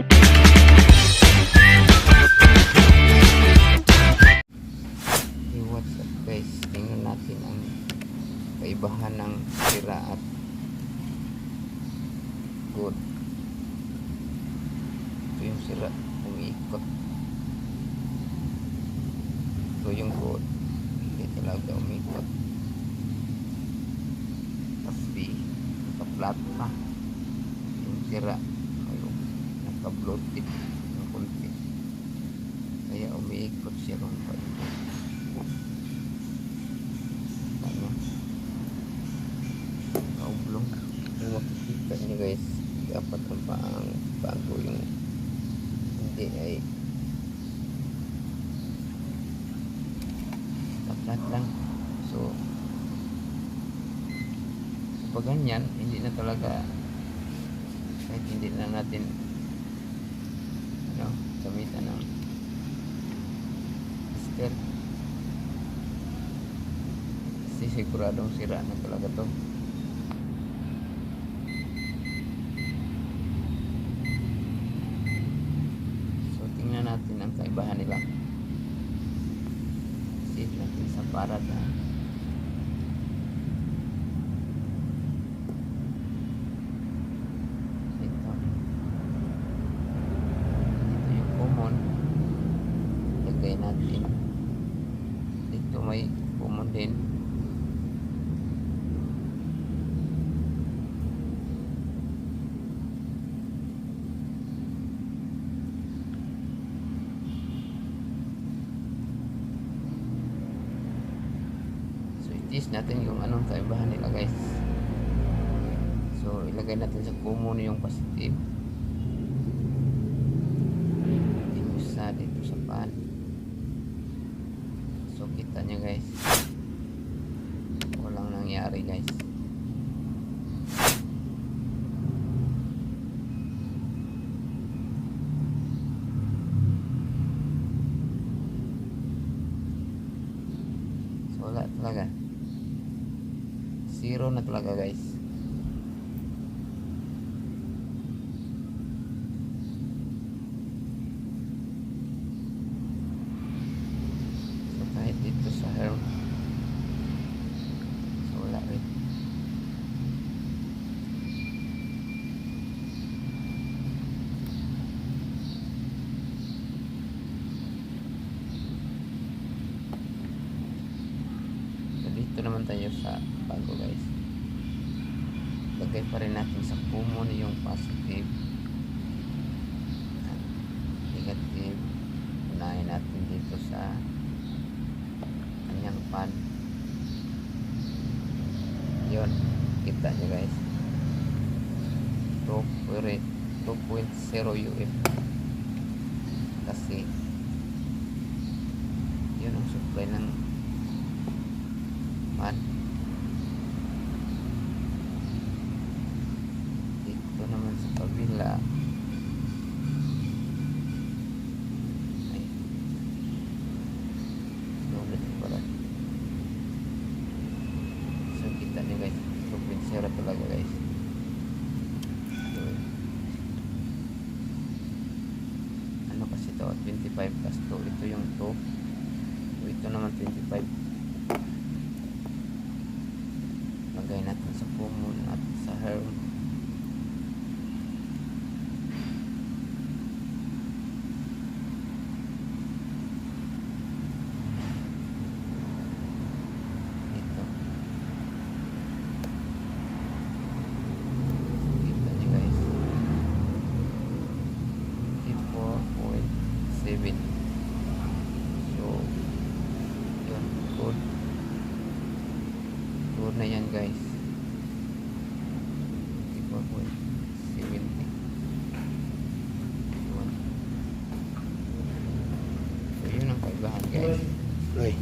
Hey, what's up guys? Tingnan natin ang kaibahan ng sira at good. Ito yung sira, umiikot. Ito yung good. Hindi talaga umikot. Kasi, naka-flat pa. Yung sira, naka-bloated ng konti. Kaya umiikot siya kung paano. Ano? Kaublong. Kung makikita niyo guys, dapat ang paang bago yung hindi ay taplat lang. So, pag ganyan, hindi na talaga kahit hindi na natin gamitan ng sticker kasi siguradong sira na talaga to. So tingnan natin ang kaibahan nila. Sit natin sa parad ha ito ito yung common lagay natin dito may common din. So itis natin yung anong kaibahan nila guys. So ilagay natin sa common yung positive. Dito sa pan. So kita nyo guys nangyari guys. So wala talaga. Zero na talaga guys So kahit dito sa helm So wala rin So dito naman tayo sa bago guys. Lagay pa rin natin sa common yung positive. At negative. Unahin natin dito sa kanyang pan. Yun. Kita nyo guys. 2.0 UF kasi yun ang supply ng pan dito naman sa kabila. 2.0 talaga guys. Ano kasi to 25 plus 2. Ito yung 2. So, ito naman 25. Lagay natin sa common at sa herm. Ito. Kita nyo guys. 54.7 So, yun. Good. Good na yan guys. 54.70 Yun. So, yun ang kaibahan guys. Roy,